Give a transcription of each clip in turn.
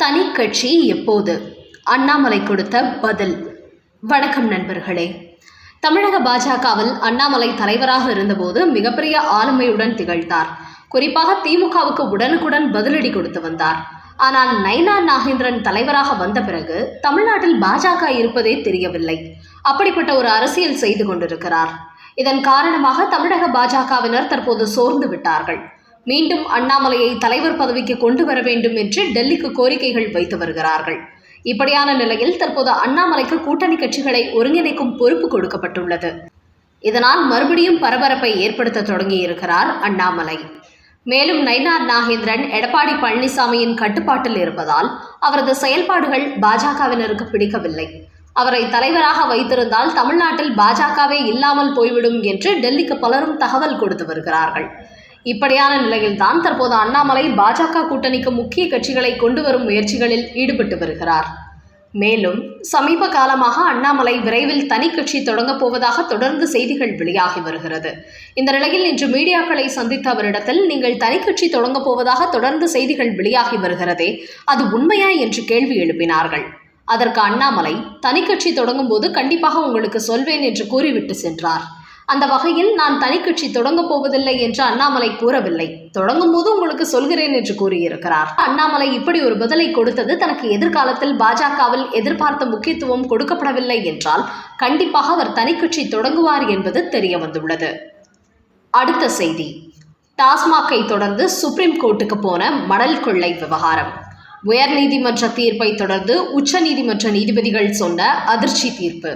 தனி கட்சி எப்போது? அண்ணாமலை கொடுத்த பதில். வணக்கம் நண்பர்களே. தமிழக பாஜகவில் அண்ணாமலை தலைவராக இருந்தபோது மிகப்பெரிய ஆளுமையுடன் திகழ்ந்தார். குறிப்பாக திமுகவுக்கு உடனுக்குடன் பதிலடி கொடுத்து வந்தார். ஆனால் நைனா நாகேந்திரன் தலைவராக வந்த பிறகு தமிழ்நாட்டில் பாஜக இருப்பதே தெரியவில்லை. அப்படிப்பட்ட ஒரு அரசியல் செய்து கொண்டிருக்கிறார். இதன் காரணமாக தமிழக பாஜகவினர் தற்போது சோர்ந்து விட்டார்கள். மீண்டும் அண்ணாமலையை தலைவர் பதவிக்கு கொண்டு வர வேண்டும் என்று டெல்லிக்கு கோரிக்கைகள் வைத்து வருகிறார்கள். இப்படியான நிலையில் தற்போது அண்ணாமலைக்கு கூட்டணி கட்சிகளை ஒருங்கிணைக்கும் பொறுப்பு கொடுக்கப்பட்டுள்ளது. இதனால் மறுபடியும் பரபரப்பை ஏற்படுத்த தொடங்கியிருக்கிறார் அண்ணாமலை. மேலும் நயினார் நாகேந்திரன் எடப்பாடி பழனிசாமியின் கட்டுப்பாட்டில் இருப்பதால் அவரது செயல்பாடுகள் பாஜகவினருக்கு பிடிக்கவில்லை. அவரை தலைவராக வைத்திருந்தால் தமிழ்நாட்டில் பாஜகவே இல்லாமல் போய்விடும் என்று டெல்லிக்கு பலரும் தகவல் கொடுத்து வருகிறார்கள். இப்படியான நிலையில்தான் தற்போது அண்ணாமலை பாஜக கூட்டணிக்கு முக்கிய கட்சிகளை கொண்டு வரும் முயற்சிகளில் ஈடுபட்டு வருகிறார். மேலும் சமீப காலமாக அண்ணாமலை விரைவில் தனி கட்சி தொடங்கப் போவதாக தொடர்ந்து செய்திகள் வெளியாகி வருகிறது. இந்த நிலையில் இன்று மீடியாக்களை சந்தித்த அவரிடத்தில் நீங்கள் தனி கட்சி தொடங்கப் போவதாக தொடர்ந்து செய்திகள் வெளியாகி வருகிறதே அது உண்மையா? என்று கேள்வி எழுப்பினார்கள். அதற்கு அண்ணாமலை தனி கட்சி தொடங்கும் போது கண்டிப்பாக உங்களுக்கு சொல்வேன் என்று கூறிவிட்டு சென்றார். அந்த வகையில் நான் தனிக்கட்சி தொடங்கப் போவதில்லை என்று அண்ணாமலை கூறவில்லை. தொடங்கும் போது உங்களுக்கு சொல்கிறேன் என்று கூறியிருக்கிறார். அண்ணாமலை இப்படி ஒரு பதிலை கொடுத்தது தனக்கு எதிர்காலத்தில் பாஜகவில் எதிர்பார்த்த முக்கியத்துவம் கொடுக்கப்படவில்லை என்றால் கண்டிப்பாக அவர் தனிக்கட்சி தொடங்குவார் என்பது தெரிய வந்துள்ளது அடுத்த செய்தி. டாஸ்மாகை தொடர்ந்து சுப்ரீம் கோர்ட்டுக்கு போன மணல் கொள்ளை விவகாரம். உயர்நீதிமன்ற தீர்ப்பை தொடர்ந்து உச்சநீதிமன்ற நீதிபதிகள் சொன்ன அதிர்ச்சி தீர்ப்பு.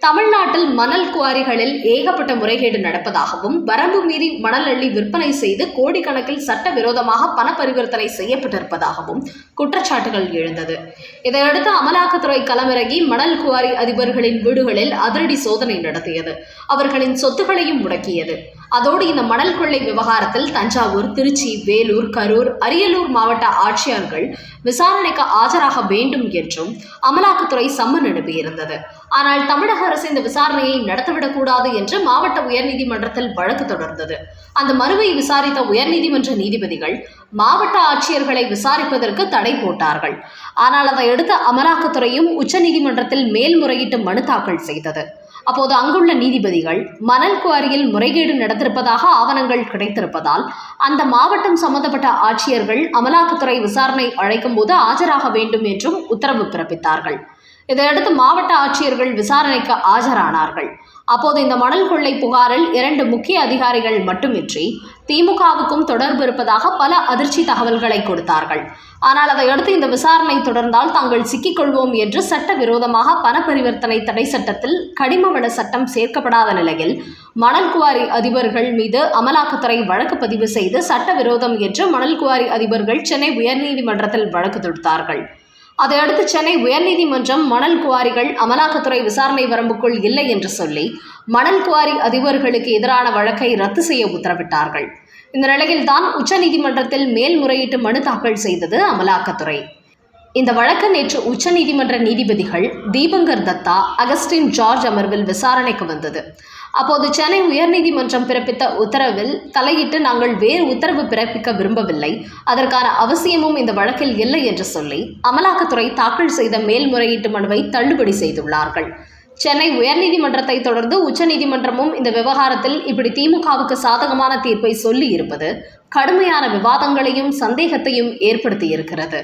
தமிழ்நாட்டில் மணல் குவாரிகளில் ஏகப்பட்ட முறைகேடு நடப்பதாகவும் வரம்பு மீறி மணல் அள்ளி விற்பனை செய்து கோடிக்கணக்கில் சட்டவிரோதமாக பண பரிவர்த்தனை செய்யப்பட்டிருப்பதாகவும் குற்றச்சாட்டுகள் எழுந்தது. இதையடுத்து அமலாக்கத்துறை களமிறங்கி மணல் குவாரி அதிபர்களின் வீடுகளில் அதிரடி சோதனை நடத்தியது. அவர்களின் சொத்துக்களையும் முடக்கியது. அதோடு இந்த மணல் கொள்ளை விவகாரத்தில் தஞ்சாவூர் திருச்சி வேலூர் கரூர் அரியலூர் மாவட்ட ஆட்சியர்கள் விசாரணைக்கு ஆஜராக வேண்டும் என்றும் அமலாக்கத்துறை சம்மன் அனுப்பியிருந்தது ஆனால் தமிழக அரசு இந்த விசாரணையை நடத்திவிடக்கூடாது என்று மாவட்ட உயர்நீதிமன்றத்தில் வழக்கு தொடர்ந்தது. அந்த மனுவை விசாரித்த உயர்நீதிமன்ற நீதிபதிகள் மாவட்ட ஆட்சியர்களை விசாரிப்பதற்கு தடை போட்டார்கள். ஆனால் அதையடுத்து அமலாக்கத்துறையும் உச்சநீதிமன்றத்தில் மேல்முறையீட்டு மனு தாக்கல் செய்தது. அப்போது அங்குள்ள நீதிபதிகள் மணல் குவாரியில் முறைகேடு நடந்திருப்பதாக ஆவணங்கள் கிடைத்திருப்பதால் அந்த மாவட்டம் சம்பந்தப்பட்ட ஆட்சியர்கள் அமலாக்கத்துறை விசாரணை அழைக்கும் போது ஆஜராக வேண்டும் என்றும் உத்தரவு பிறப்பித்தார்கள். இதையடுத்து மாவட்ட ஆட்சியர்கள் விசாரணைக்கு ஆஜரானார்கள். அப்போது இந்த மணல் கொள்ளை புகாரில் இரண்டு முக்கிய அதிகாரிகள் மட்டுமின்றி திமுகவுக்கும் தொடர்பு இருப்பதாக பல அதிர்ச்சி தகவல்களை கொடுத்தார்கள். ஆனால் அதையடுத்து இந்த விசாரணை தொடர்ந்தால் தாங்கள் சிக்கிக்கொள்வோம் என்று சட்டவிரோதமாக பண பரிவர்த்தனை தடை சட்டத்தில் கடிமவள சட்டம் சேர்க்கப்படாத நிலையில் மணல் குவாரி அதிபர்கள் மீது அமலாக்கத்துறை வழக்கு பதிவு செய்து சட்டவிரோதம் என்று மணல் குவாரி அதிபர்கள் சென்னை உயர்நீதிமன்றத்தில் வழக்கு தொடுத்தார்கள். அதையடுத்து சென்னை உயர்நீதிமன்றம் மணல் குவாரிகள் அமலாக்கத்துறை விசாரணை வரம்புக்குள் இல்லை என்று சொல்லி மணல் குவாரி அதிபர்களுக்கு எதிரான வழக்கை ரத்து செய்ய உத்தரவிட்டார்கள். இந்த நிலையில்தான் உச்சநீதிமன்றத்தில் மேல்முறையீட்டு மனு தாக்கல் செய்தது அமலாக்கத்துறை. இந்த வழக்கு நேற்று உச்சநீதிமன்ற நீதிபதிகள் தீபங்கர் தத்தா அகஸ்டின் ஜார்ஜ் அமர்வில் விசாரணைக்கு வந்தது. அப்போது சென்னை உயர்நீதிமன்றம் பிறப்பித்த உத்தரவில் தலையிட்டு நாங்கள் வேறு உத்தரவு பிறப்பிக்க விரும்பவில்லை. அதற்கான அவசியமும் இந்த வழக்கில் இல்லை என்று சொல்லி அமலாக்கத்துறை தாக்கல் செய்த மேல்முறையீட்டு மனுவை தள்ளுபடி செய்துள்ளார்கள். சென்னை உயர்நீதிமன்றத்தை தொடர்ந்து உச்சநீதிமன்றமும் இந்த விவகாரத்தில் இப்படி திமுகவுக்கு சாதகமான தீர்ப்பை சொல்லி இருப்பது கடுமையான விவாதங்களையும் சந்தேகத்தையும் ஏற்படுத்தியிருக்கிறது.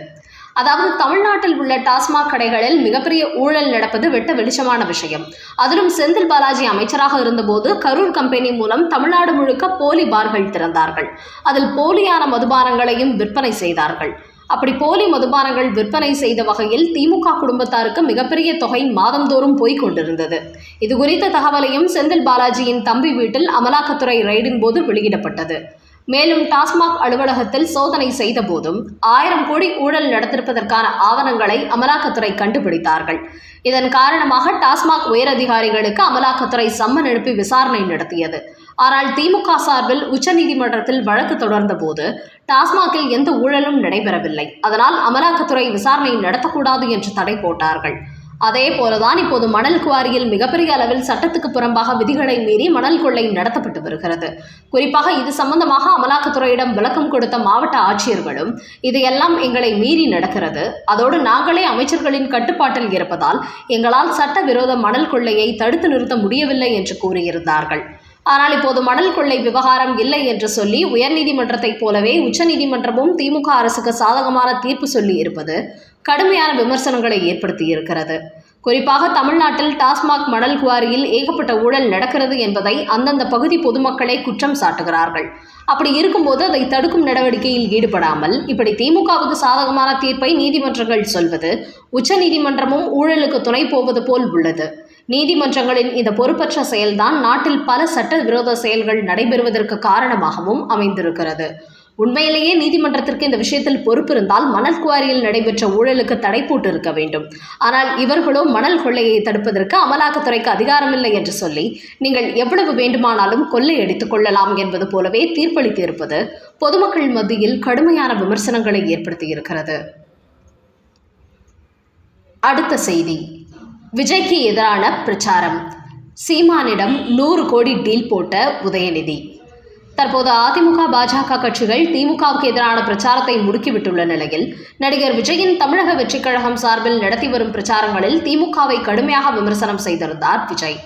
அதாவது தமிழ்நாட்டில் உள்ள டாஸ்மாக் கடைகளில் மிகப்பெரிய ஊழல் நடப்பது வெட்ட வெளிச்சமான விஷயம். அதிலும் செந்தில் பாலாஜி அமைச்சராக இருந்தபோது கரூர் கம்பெனி மூலம் தமிழ்நாடு முழுக்க போலி பார்கள் திறந்தார்கள். அதில் போலியான மதுபானங்களையும் விற்பனை செய்தார்கள். அப்படி போலி மதுபானங்கள் விற்பனை செய்த வகையில் திமுக குடும்பத்தாருக்கு மிகப்பெரிய தொகை மாதந்தோறும் போய்க் கொண்டிருந்தது. இது குறித்த தகவலையும் செந்தில் பாலாஜியின் தம்பி வீட்டில் அமலாக்கத்துறை ரெய்டின் போது வெளியிடப்பட்டது. மேலும் டாஸ்மாக் அலுவலகத்தில் சோதனை செய்த போதும் ஆயிரம் கோடி ஊழல் நடத்திருப்பதற்கான ஆவணங்களை அமலாக்கத்துறை கண்டுபிடித்தார்கள். இதன் காரணமாக டாஸ்மாக் உயரதிகாரிகளுக்கு அமலாக்கத்துறை சம்மன் அனுப்பி விசாரணை நடத்தியது. ஆனால் திமுக சார்பில் உச்சநீதிமன்றத்தில் வழக்கு தொடர்ந்த போது டாஸ்மாகில் எந்த ஊழலும் நடைபெறவில்லை. அதனால் அமலாக்கத்துறை விசாரணை நடத்தக்கூடாது என்று தடை போட்டார்கள். அதே போலதான் இப்போது மணல் குவாரியில் மிகப்பெரிய அளவில் சட்டத்துக்கு புறம்பாக விதிகளை மீறி மணல் கொள்ளை நடத்தப்பட்டு வருகிறது. குறிப்பாக இது சம்பந்தமாக அமலாக்கத்துறையிடம் விளக்கம் கொடுத்த மாவட்ட ஆட்சியர்களும் இதையெல்லாம் எங்களை மீறி நடக்கிறது. அதோடு நாங்களே அமைச்சர்களின் கட்டுப்பாட்டில் இருப்பதால் எங்களால் சட்டவிரோத மணல் கொள்ளையை தடுத்து நிறுத்த முடியவில்லை என்று கூறியிருந்தார்கள். ஆனால் இப்போது மணல் கொள்ளை விவகாரம் இல்லை என்று சொல்லி உயர்நீதிமன்றத்தைப் போலவே உச்சநீதிமன்றமும் திமுக அரசுக்கு சாதகமான தீர்ப்பு சொல்லி இருப்பது கடுமையான விமர்சனங்களை ஏற்படுத்தியிருக்கிறது. குறிப்பாக தமிழ்நாட்டில் டாஸ்மாக் மணல் குவாரியில் ஏகப்பட்ட ஊழல் நடக்கிறது என்பதை அந்தந்த பகுதி பொதுமக்களே குற்றம் சாட்டுகிறார்கள். அப்படி இருக்கும்போது அதை தடுக்கும் நடவடிக்கையில் ஈடுபடாமல் இப்படி திமுகவுக்கு சாதகமான தீர்ப்பை நீதிமன்றங்கள் சொல்வது உச்சநீதிமன்றமும் ஊழலுக்கு துணை போவது போல் உள்ளது. நீதிமன்றங்களின் இந்த பொறுப்பற்ற செயல்தான் நாட்டில் பல சட்ட விரோத செயல்கள் நடைபெறுவதற்கு காரணமாகவும் அமைந்திருக்கிறது. உண்மையிலேயே நீதிமன்றத்திற்கு இந்த விஷயத்தில் பொறுப்பு இருந்தால் மணல் குவாரியில் நடைபெற்ற ஊழலுக்கு தடை போட்டு இருக்க வேண்டும். ஆனால் இவர்களோ மணல் கொள்ளையை தடுப்பதற்கு அமலாக்கத்துறைக்கு அதிகாரமில்லை என்று சொல்லி நீங்கள் எவ்வளவு வேண்டுமானாலும் கொள்ளையடித்துக் கொள்ளலாம் என்பது போலவே தீர்ப்பளித்து இருப்பது பொதுமக்கள் மத்தியில் கடுமையான விமர்சனங்களை ஏற்படுத்தியிருக்கிறது. அடுத்த செய்தி. விஜய்க்கு எதிரான பிரச்சாரம். சீமானிடம் நூறு கோடி டீல் போட்ட உதயநிதி. தற்போது அதிமுக பாஜக கட்சிகள் திமுகவுக்கு எதிரான பிரச்சாரத்தை முடுக்கிவிட்டுள்ள நிலையில் நடிகர் விஜயின் தமிழக வெற்றிக் கழகம் சார்பில் நடத்தி வரும் பிரச்சாரங்களில் திமுகவை கடுமையாக விமர்சனம் செய்திருந்தார் விஜய்.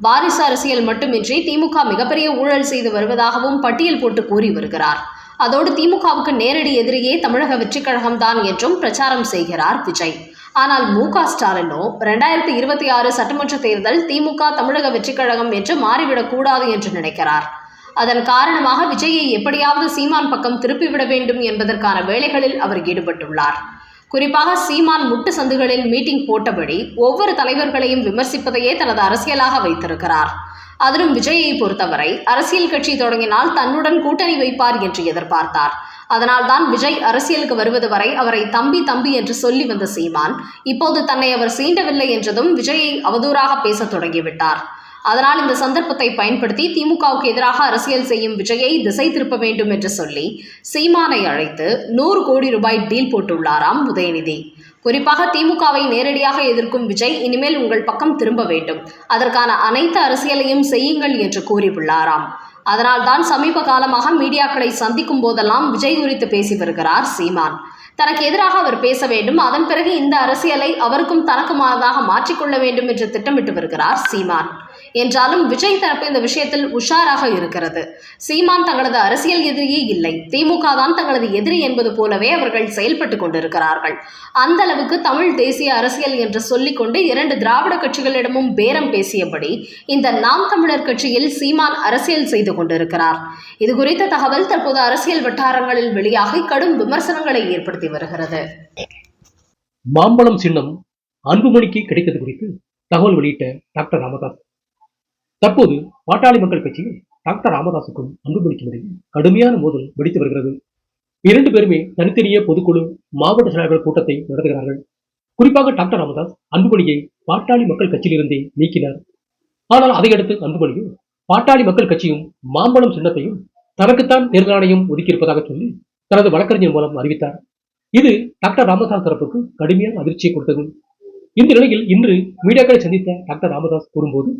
வாரிசு அரசியல் மட்டுமின்றி திமுக மிகப்பெரிய ஊழல் செய்து வருவதாகவும் பட்டியல் போட்டு கூறி வருகிறார். அதோடு திமுகவுக்கு நேரடி எதிரியே தமிழக வெற்றிக் கழகம் தான் என்றும் பிரச்சாரம் செய்கிறார் விஜய். ஆனால் மு க ஸ்டாலினோ ரெண்டாயிரத்தி இருபத்தி ஆறு சட்டமன்ற தேர்தல் திமுக தமிழக வெற்றிக் கழகம் என்று மாறிவிடக் கூடாது என்று நினைக்கிறார். அதன் காரணமாக விஜயை எப்படியாவது சீமான் பக்கம் திருப்பிவிட வேண்டும் என்பதற்கான வேலைகளில் அவர் ஈடுபட்டுள்ளார். குறிப்பாக சீமான் முட்டு சந்துகளில் மீட்டிங் போட்டபடி ஒவ்வொரு தலைவர்களையும் விமர்சிப்பதையே தனது அரசியலாக வைத்திருக்கிறார். அதிலும் விஜயை பொறுத்தவரை அரசியல் கட்சி தொடங்கினால் தன்னுடன் கூட்டணி வைப்பார் என்று எதிர்பார்த்தார். அதனால்தான் விஜய் அரசியலுக்கு வருவது வரை அவரை தம்பி தம்பி என்று சொல்லி வந்த சீமான் இப்போது தன்னை அவர் சீண்டவில்லை என்றதும் விஜயை அவதூறாக பேசத் தொடங்கிவிட்டார். அதனால் இந்த சந்தர்ப்பத்தை பயன்படுத்தி திமுகவுக்கு எதிராக அரசியல் செய்யும் விஜயை திசை திருப்ப வேண்டும் என்று சொல்லி சீமானை அழைத்து நூறு கோடி ரூபாய் டீல் போட்டுள்ளாராம் உதயநிதி. குறிப்பாக திமுகவை நேரடியாக எதிர்க்கும் விஜய் இனிமேல் உங்கள் பக்கம் திரும்ப வேண்டும். அதற்கான அனைத்து அரசியலையும் செய்யுங்கள் என்று கூறியுள்ளாராம். அதனால்தான் சமீப காலமாக மீடியாக்களை சந்திக்கும் போதெல்லாம் விஜய் குறித்து பேசி வருகிறார் சீமான். தனக்கு எதிராக அவர் பேச வேண்டும். அதன் பிறகு இந்த அரசியலை அவருக்கும் தனக்குமானதாக மாற்றிக்கொள்ள வேண்டும் என்று திட்டமிட்டு வருகிறார் சீமான். என்றாலும் விஜய் தரப்பு இந்த விஷயத்தில் உஷாராக இருக்கிறது. சீமான் தங்களது அரசியல் எதிரியே இல்லை. திமுக தான் தங்களது எதிரி என்பது போலவே அவர்கள் செயல்பட்டு கொண்டிருக்கிறார்கள். அந்த அளவுக்கு தமிழ் தேசிய அரசியல் என்று சொல்லிக்கொண்டு இரண்டு திராவிட கட்சிகளிடமும் பேரம் பேசியபடி இந்த நாம் தமிழர் கட்சியில் சீமான் அரசியல் செய்து கொண்டிருக்கிறார். இது குறித்த தகவல் தற்போது அரசியல் வட்டாரங்களில் வெளியாகி கடும் விமர்சனங்களை ஏற்படுத்தி வருகிறது. மாம்பழம் சின்னம் அன்புமணிக்கு கிடைத்தது குறித்து தகவல் வெளியிட்ட டாக்டர் ராமதாஸ். தற்போது பாட்டாளி மக்கள் கட்சியில் டாக்டர் ராமதாசுக்கும் அன்புமணிக்கும் இடையே கடுமையான மோதல் வெடித்து வருகிறது. இரண்டு பேருமே தனித்தனியே பொதுக்குழு மாவட்ட செயலாளர்கள் கூட்டத்தை நடத்துகிறார்கள். குறிப்பாக டாக்டர் ராமதாஸ் அன்புமணியை பாட்டாளி மக்கள் கட்சியிலிருந்தே நீக்கினார். ஆனால் அதையடுத்து அன்புமணியும் பாட்டாளி மக்கள் கட்சியும் மாம்பழம் சின்னத்தையும் தனக்குத்தான் தேர்தல் ஆணையம் ஒதுக்கியிருப்பதாக சொல்லி தனது வழக்கறிஞர் மூலம் அறிவித்தார். இது டாக்டர் ராமதாஸ் தரப்புக்கு கடுமையான அதிர்ச்சியை கொடுத்தது. இந்த நிலையில் இன்று மீடியாக்களை சந்தித்த டாக்டர் ராமதாஸ் கூறும்போது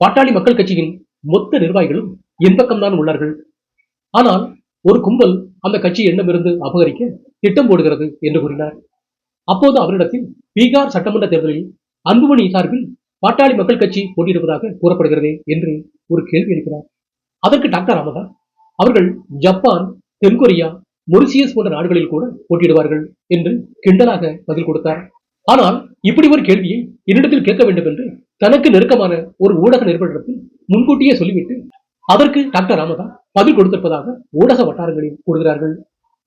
பாட்டாளி மக்கள் கட்சியின் மொத்த நிர்வாகிகளும் என் பக்கம்தான் உள்ளார்கள். ஆனால் ஒரு கும்பல் அந்த கட்சி எண்ணமிருந்து அபகரிக்க திட்டம் போடுகிறது என்று கூறினார். அப்போது அவரிடத்தில் பீகார் சட்டமன்ற தேர்தலில் அன்புமணி சார்பில் பாட்டாளி மக்கள் கட்சி போட்டியிடுவதாக கூறப்படுகிறது என்று ஒரு கேள்வி எழுப்பினார் அதற்கு டாக்டர் ராமதா அவர்கள் ஜப்பான் தென்கொரியா மொரிசியஸ் போன்ற நாடுகளில் கூட போட்டியிடுவார்கள் என்று கிண்டலாக பதில் கொடுத்தார். ஆனால் இப்படி ஒரு கேள்வியை என்னிடத்தில் கேட்க வேண்டும் என்று தனக்கு நெருக்கமான ஒரு ஊடக நிறுவனத்தில் முன்கூட்டியே சொல்லிவிட்டு அதற்கு டாக்டர் ராமதாஸ் பதில் கொடுத்திருப்பதாக ஊடக வட்டாரங்களில் கூறுகிறார்கள்.